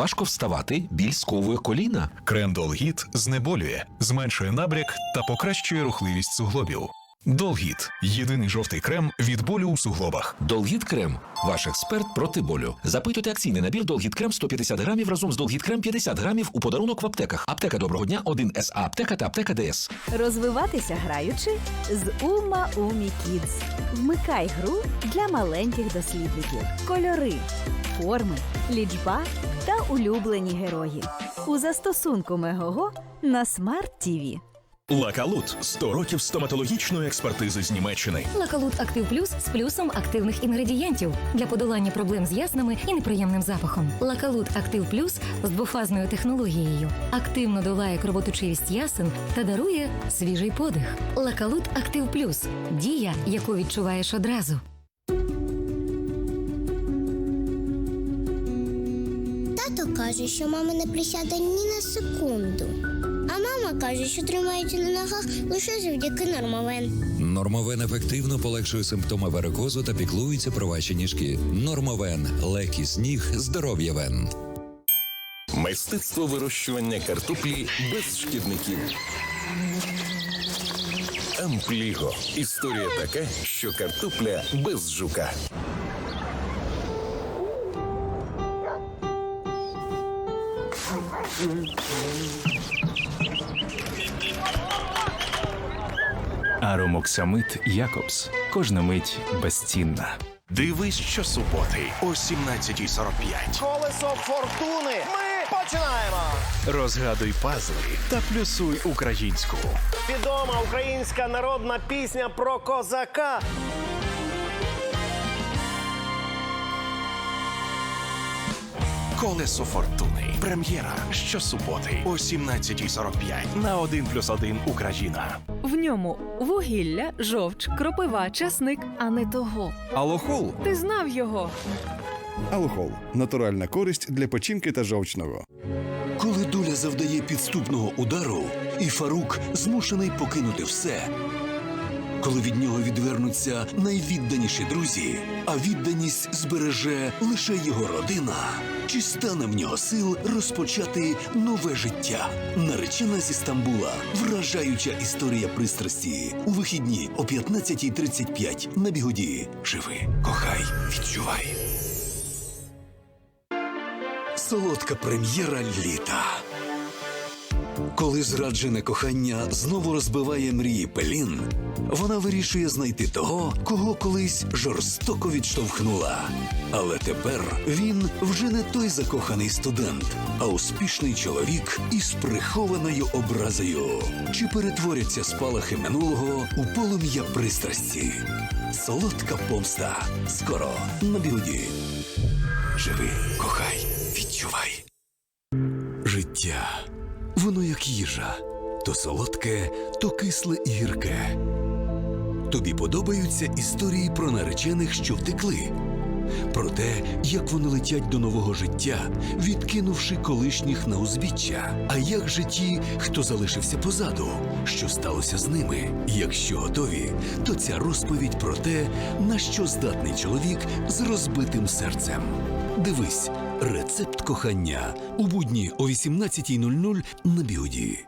Важко вставати, біль сковує коліна. Крем Долгіт знеболює, зменшує набряк та покращує рухливість суглобів. Долгіт єдиний жовтий крем від болю у суглобах. Долгіт Крем ваш експерт проти болю. Запитуйте акційний набір Долгіт Крем 150 грамів разом з Долгіт Крем 50 грамів у подарунок в аптеках. Аптека доброго дня, 1 СА аптека та аптека ДС. Розвиватися граючи з Ума Умі Кідс. Вмикай гру для маленьких дослідників. Кольори, форми, лічба та улюблені герої. У застосунку Мегого на Смарт ТІВІ. Лакалут 100 років стоматологічної експертизи з Німеччини. Лакалут Актив Плюс з плюсом активних інгредієнтів для подолання проблем з яснами і неприємним запахом. Лакалут Актив Плюс з двофазною технологією активно долає кровоточивість ясен та дарує свіжий подих. Лакалут Актив Плюс дія, яку відчуваєш одразу. Каже, що мама не присяде ні на секунду. А мама каже, що тримається на ногах лише завдяки нормовен. Нормовен ефективно полегшує симптоми варикозу та піклується про ваші ніжки. Нормовен легкість ніг, здоров'я вен. Мистецтво вирощування картоплі без шкідників. Ампліго. Історія така, що картопля без жука. Аромоксамит Якобс. Кожна мить безцінна. Дивись щосуботи о 17.45. Колесо фортуни. Ми починаємо. Розгадуй пазли та плюсуй українську. Відома українська народна пісня про козака. Колесо фортуни. Прем'єра щосуботи о 17.45 на 1+,1 Україна. В ньому вугілля, жовч, кропива, часник, а не того. Алохол. Ти знав його. Алохол натуральна користь для печінки та жовчного. Коли доля завдає підступного удару, і Фарук змушений покинути все. Коли від нього відвернуться найвідданіші друзі, а відданість збереже лише його родина, чи стане в нього сил розпочати нове життя? Наречена зі Стамбула. Вражаюча історія пристрасті. У вихідні о 15.35 на бігоді. Живи, кохай, відчувай. Солодка прем'єра літа. Коли зраджене кохання знову розбиває мрії Пелін, вона вирішує знайти того, кого колись жорстоко відштовхнула. Але тепер він вже не той закоханий студент, а успішний чоловік із прихованою образою. Чи перетворяться спалахи минулого у полум'я пристрасті? Солодка помста. Скоро на білоді. Живи, кохай, відчувай. Життя. Воно як їжа, то солодке, то кисле і гірке. Тобі подобаються історії про наречених, що втекли, про те, як вони летять до нового життя, відкинувши колишніх на узбіччя. А як же ті, хто залишився позаду, що сталося з ними? Якщо готові, то ця розповідь про те, на що здатний чоловік з розбитим серцем. Дивись, рецепт кохання у будні о 18.00 на біоді.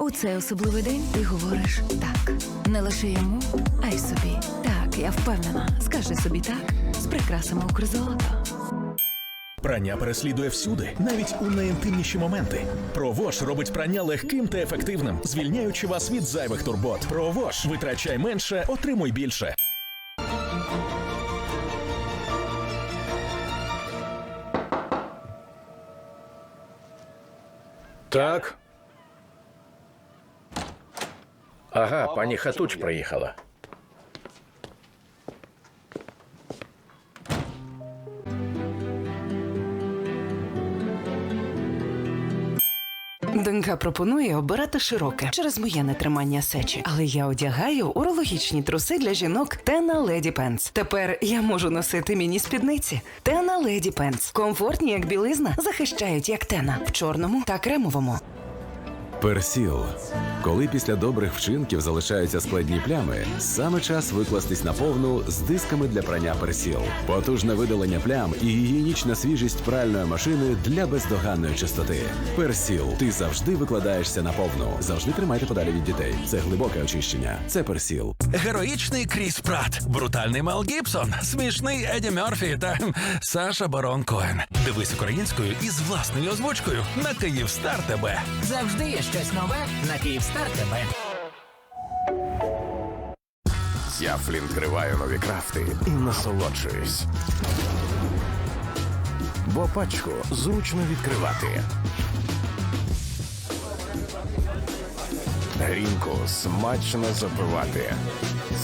У цей особливий день ти говориш так. Не лише йому, а й собі. Так, я впевнена. Скажи собі так з прикрасами Укрзолота. Прання переслідує всюди, навіть у найінтимніші моменти. Провош робить прання легким та ефективним, звільняючи вас від зайвих турбот. Провош витрачай менше, отримуй більше. Так. Ага, пані Хатуч приїхала. Донька пропонує обирати широке через моє нетримання сечі. Але я одягаю урологічні труси для жінок Тена Леді Пенс. Тепер я можу носити міні спідниці. Тена Леді Пенс. Комфортні, як білизна, захищають як тена в чорному та кремовому. Персіл. Коли після добрих вчинків залишаються складні плями, саме час викластись на повну з дисками для прання персіл. Потужне видалення плям і гігієнічна свіжість пральної машини для бездоганної чистоти. Персіл. Ти завжди викладаєшся на повну. Завжди тримайте подалі від дітей. Це глибоке очищення. Це персіл. Героїчний Кріс Пратт, брутальний Мел Гібсон, смішний Еді Мерфі та Саша Барон Коен. Дивись українською із власною озвучкою на Київстар ТБ. Завжди є щось нове на Київстар ТБ. Я флінт криваю нові крафти і насолоджуюсь. Бо пачку зручно відкривати. Грінку смачно запивати.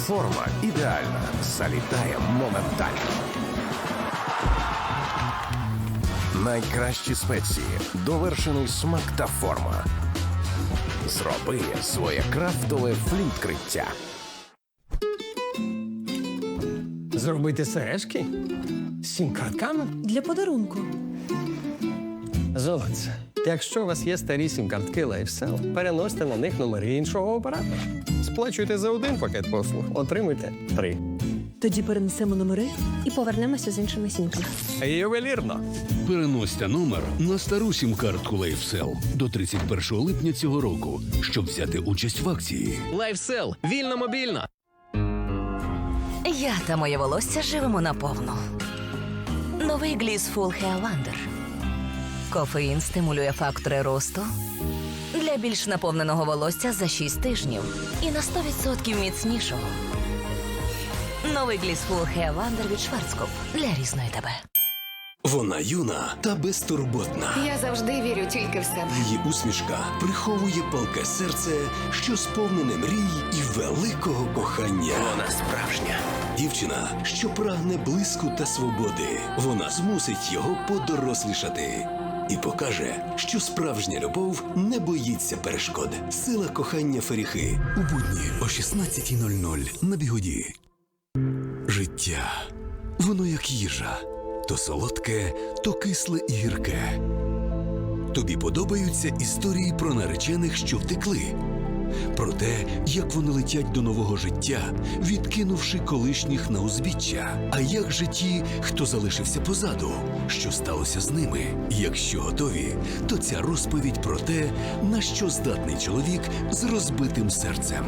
Форма ідеальна. Залітає моментально. Найкращі спеції, довершений смак та форма. Зроби своє крафтове флінт-криття. Зробити сережки? З сім картками? Для подарунку. Золоце. Якщо у вас є старі сім-картки LifeSell, переносьте на них номери іншого оператора. Сплачуйте за один пакет послуг, отримуйте три. Тоді перенесемо номери і повернемося з іншими сімками. Ювелірно. Переносьте номер на стару сім-картку LifeSell до 31 липня цього року, щоб взяти участь в акції. LifeSell. Вільно мобільно. Я та моє волосся живемо наповну. Новий Гліс Full Hair Wonder. Кофеїн стимулює фактори росту для більш наповненого волосся за 6 тижнів і на 100% міцнішого. Новий Гліс Full Hair від Шварцкоп для різної тебе. Вона юна та безтурботна. Я завжди вірю тільки в себе. Її усмішка приховує палке серце, що сповнене мрій і великого кохання. Вона справжня дівчина, що прагне блиску та свободи. Вона змусить його подорослішати і покаже, що справжня любов не боїться перешкод. Сила кохання Феріхи у будні о 16.00 на бігоді. Життя воно як їжа, то солодке, то кисле і гірке. Тобі подобаються історії про наречених, що втекли, про те, як вони летять до нового життя, відкинувши колишніх на узбіччя. А як же ті, хто залишився позаду, що сталося з ними? Якщо готові, то ця розповідь про те, на що здатний чоловік з розбитим серцем.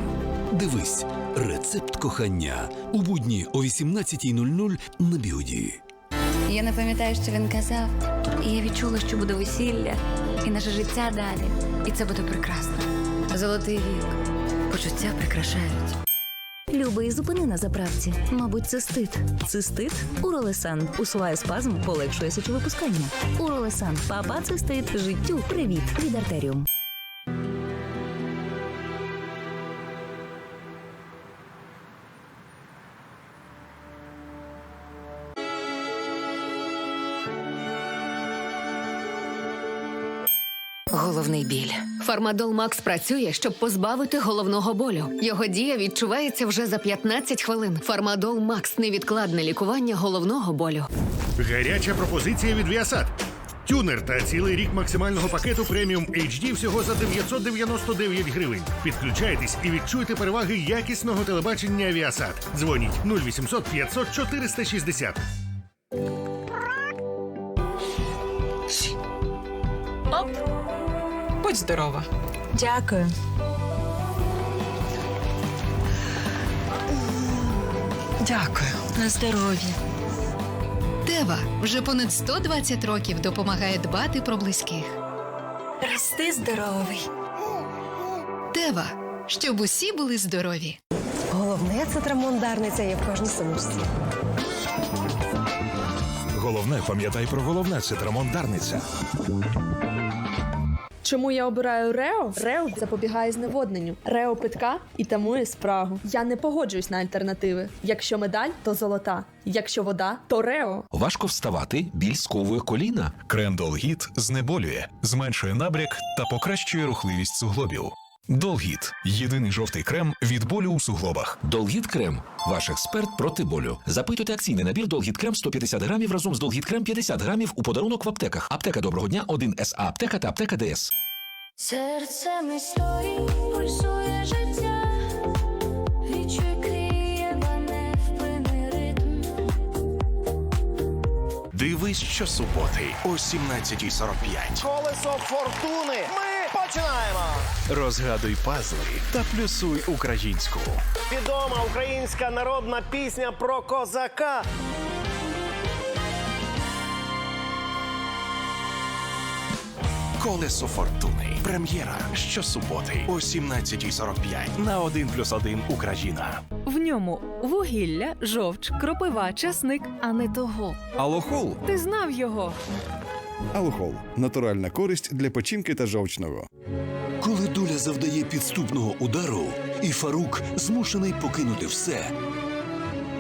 Дивись, рецепт кохання у будні о 18.00 на біоді. Я не пам'ятаю, що він казав. І я відчула, що буде весілля, і наше життя далі. І це буде прекрасно. Золотий вік. Почуття прикрашають. Любий, зупини на заправці. Мабуть, цистит. Цистит? Уролесан. Усуває спазм, полегшує сечовипускання. Уролесан. Папа цистит. Життю. Привіт. Від артеріум. Головний біль. Фармадол Макс працює, щоб позбавити головного болю. Його дія відчувається вже за 15 хвилин. Фармадол Макс невідкладне лікування головного болю. Гаряча пропозиція від Viasat. Тюнер та цілий рік максимального пакету преміум HD всього за 999 гривень. Підключайтесь і відчуйте переваги якісного телебачення Viasat. Дзвоніть 0800 500 460. Будь здорова. Дякую. Дякую. На здоров'я. Тева вже понад 120 років допомагає дбати про близьких. Рости здоровий. Тева, щоб усі були здорові. Головне це трамондарниця є в кожній сумочці. Головне, пам'ятай про головне це трамондарниця. Чому я обираю Рео? Рео запобігає зневодненню. Рео питка і тамує спрагу. Я не погоджуюсь на альтернативи. Якщо медаль, то золота. Якщо вода, то Рео. Важко вставати, біль сковує коліна. Крем Долгіт знеболює, зменшує набряк та покращує рухливість суглобів. Долгіт єдиний жовтий крем від болю у суглобах. Долгіт крем ваш експерт проти болю. Запитуйте акційний набір Долгіт крем 150 грамів разом з Долгіт крем 50 грамів у подарунок в аптеках. Аптека доброго дня, 1 СА аптека та аптека ДС. Серцем історій пульсує життя, відчуй Києва невпинний ритм. Дивись щосуботи о 17.45. Колесо фортуни. Ми починаємо. Розгадуй пазли та плюсуй українську. Відома українська народна пісня про козака. Колесо фортуни. Прем'єра щосуботи о 17.45 на 1+,1 Україна. В ньому вугілля, жовч, кропива, часник, а не того. Алохол. Ти знав його. Алохол натуральна користь для печінки та жовчного. Коли доля завдає підступного удару, і Фарук змушений покинути все.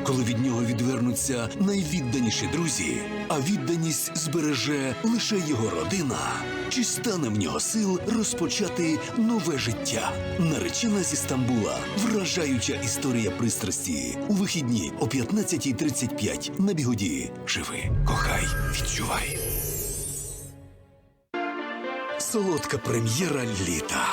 Коли від нього відвернуться найвідданіші друзі, а відданість збереже лише його родина, чи стане в нього сил розпочати нове життя? Наречена зі Стамбула. Вражаюча історія пристрасті. У вихідні о 15.35 на бігоді. Живи, кохай, відчувай. Солодка прем'єра літа.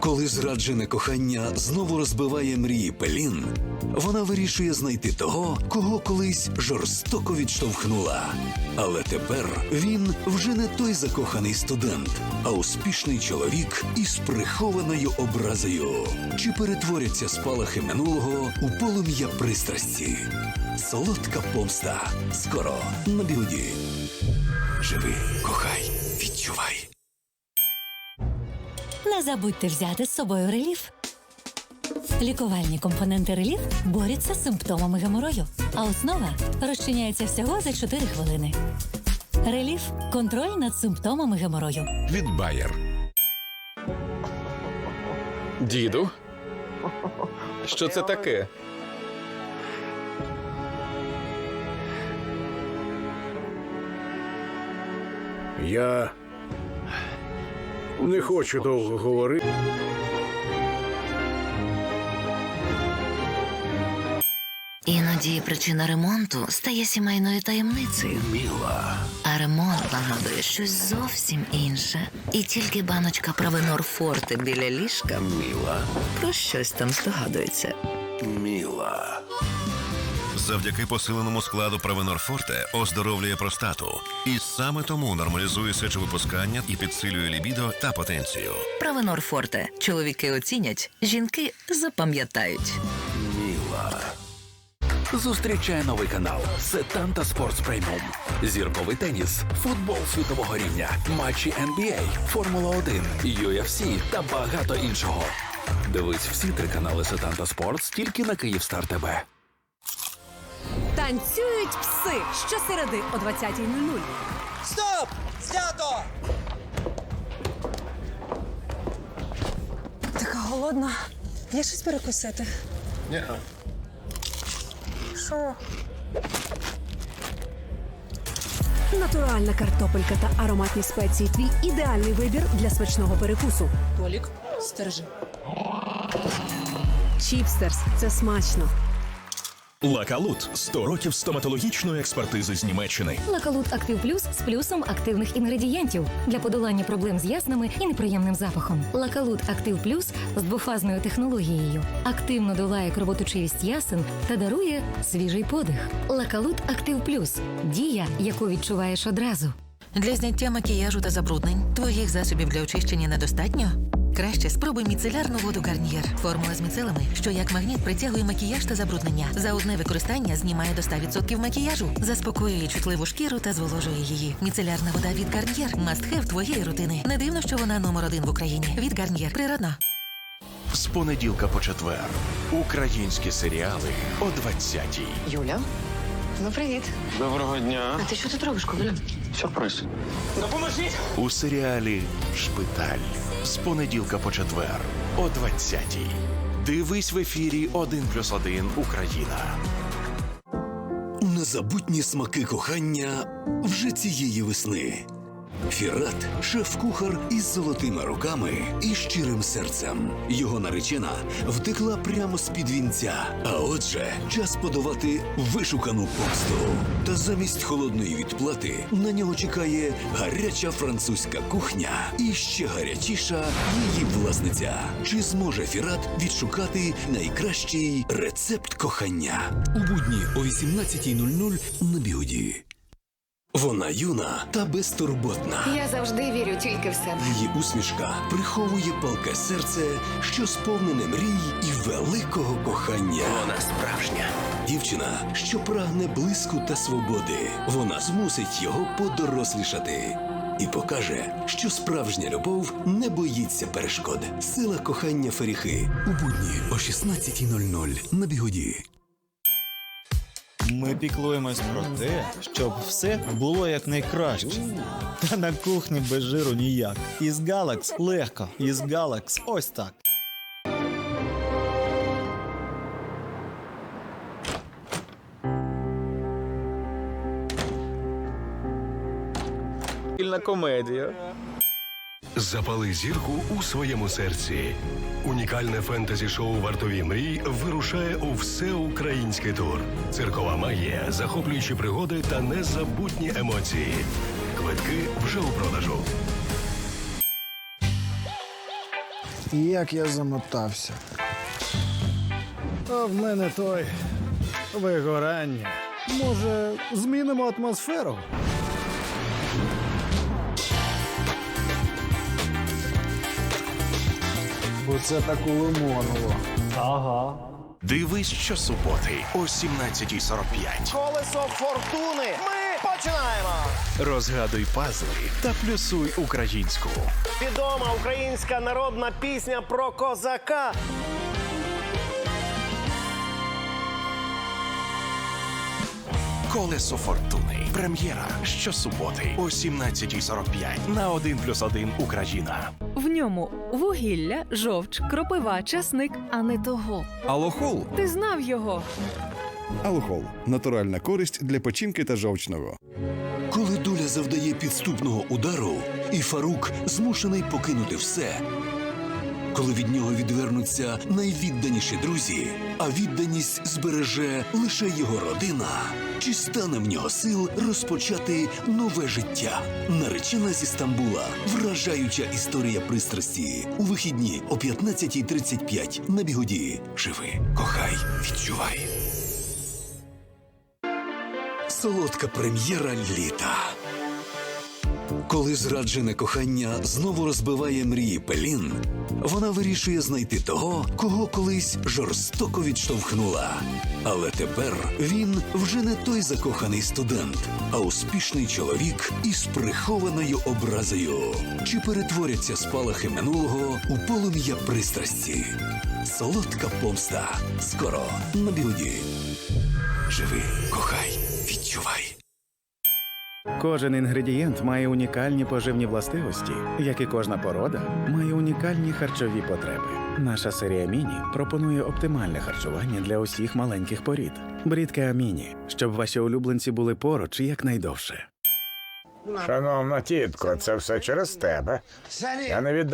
Коли зраджене кохання знову розбиває мрії Пелін, вона вирішує знайти того, кого колись жорстоко відштовхнула. Але тепер він вже не той закоханий студент, а успішний чоловік із прихованою образою. Чи перетворяться спалахи минулого у полум'я пристрасті? Солодка помста. Скоро на бігоді. Живи, кохай, відчувай. Не забудьте взяти з собою реліф. Лікувальні компоненти реліф борються з симптомами геморою, а основа розчиняється всього за 4 хвилини. Реліф контроль над симптомами геморою. Від Bayer. Діду? Що це таке? Я не хочу довго говорити. Іноді причина ремонту стає сімейною таємницею. Міла. А ремонт нагадує щось зовсім інше. І тільки баночка Провенор Форте біля ліжка Міла. про щось там здогадується. Міла. Завдяки посиленому складу Провенорфорте оздоровлює простату. І саме тому нормалізує сечовипускання і підсилює лібідо та потенцію. Провенорфорте. Чоловіки оцінять, жінки запам'ятають. Міла. Зустрічає новий канал Сетанта Спортс Преміум. Зірковий теніс, футбол світового рівня, матчі NBA, Формула 1, UFC та багато іншого. Дивись всі три канали Сетанта Спортс тільки на Київстар ТБ. Танцюють пси щосереди о 20.00. Стоп! Знято! Така голодна. Є щось перекусити? Ні. Що? Натуральна картопелька та ароматні спеції. Твій ідеальний вибір для смачного перекусу. Толік, стержи. Чіпстерс це смачно. Лакалут 100 років стоматологічної експертизи з Німеччини. Лакалут Актив Плюс з плюсом активних інгредієнтів для подолання проблем з яснами і неприємним запахом. Лакалут Актив Плюс з двофазною технологією активно долає кровоточивість ясен та дарує свіжий подих. Лакалут Актив Плюс дія, яку відчуваєш одразу. Для зняття макіяжу та забруднень твоїх засобів для очищення недостатньо? Краще спробуй міцелярну воду Гарнієр. Формула з міцелами, що як магніт притягує макіяж та забруднення. За одне використання знімає до 100% макіяжу, заспокоює чутливу шкіру та зволожує її. Міцелярна вода від Гарнієр – мастхев твоєї рутини. Не дивно, що вона номер один в Україні. Від Гарнієр. Природно. З понеділка по четвер. Українські серіали о 20-й. Юля? Ну, привіт. Доброго дня. А ти що тут робиш, Ковалю? Сюрприз. Допоможіть! У серіалі Шпиталь. З понеділка по четвер о 20-й. Дивись в ефірі 1+,1 Україна. Незабутні смаки кохання вже цієї весни. Фірат шеф-кухар із золотими руками і щирим серцем. Його наречена втекла прямо з під вінця. А отже, час подавати вишукану помсту. Та замість холодної відплати на нього чекає гаряча французька кухня і ще гарячіша її власниця. Чи зможе Фірат відшукати найкращий рецепт кохання? У будні о 18.00 на бігоді. Вона юна та безтурботна. Я завжди вірю тільки в себе. Її усмішка приховує палке серце, що сповнене мрій і великого кохання. Вона справжня. Дівчина, що прагне блиску та свободи. Вона змусить його подорослішати. І покаже, що справжня любов не боїться перешкод. Сила кохання Феріхи у будні о 16.00 на бігоді. Ми піклуємось про те, щоб все було якнайкраще. Та на кухні без жиру ніяк. Із Галакс легко. Із Галакс ось так. Спільна комедія. Запали зірку у своєму серці. Унікальне фентезі-шоу Вартові мрій вирушає у всеукраїнський тур. Циркова магія, захоплюючі пригоди та незабутні емоції. Квитки вже у продажу. Як я замотався. А в мене той вигорання. Може, змінимо атмосферу? Бо це так у Лимоново. Ага. Дивись щосуботи о 17.45. Колесо фортуни. Ми починаємо. Розгадуй пазли та плюсуй українську. Відома українська народна пісня про козака. Колесо фортуни. Прем'єра щосуботи о 17.45 на 1+,1 Україна. В ньому вугілля, жовч, кропива, часник, а не того. Алохол. Ти знав його. Алохол натуральна користь для печінки та жовчного. Коли доля завдає підступного удару, і Фарук змушений покинути все. Коли від нього відвернуться найвідданіші друзі, а відданість збереже лише його родина, чи стане в нього сил розпочати нове життя? Наречена зі Стамбула. Вражаюча історія пристрасті. У вихідні о 15.35 на бігоді. Живи, кохай, відчувай. Солодка прем'єра літа. Коли зраджене кохання знову розбиває мрії Пелін, вона вирішує знайти того, кого колись жорстоко відштовхнула. Але тепер він вже не той закоханий студент, а успішний чоловік із прихованою образою. Чи перетворяться спалахи минулого у полум'я пристрасті? Солодка помста. Скоро на бігоді. Живи, кохай, відчувай. Кожен інгредієнт має унікальні поживні властивості, як і кожна порода має унікальні харчові потреби. Наша серія Міні пропонує оптимальне харчування для усіх маленьких порід. Брідке Аміні, щоб ваші улюбленці були поруч якнайдовше. Шановна тітко, це все через тебе. Я не віддам.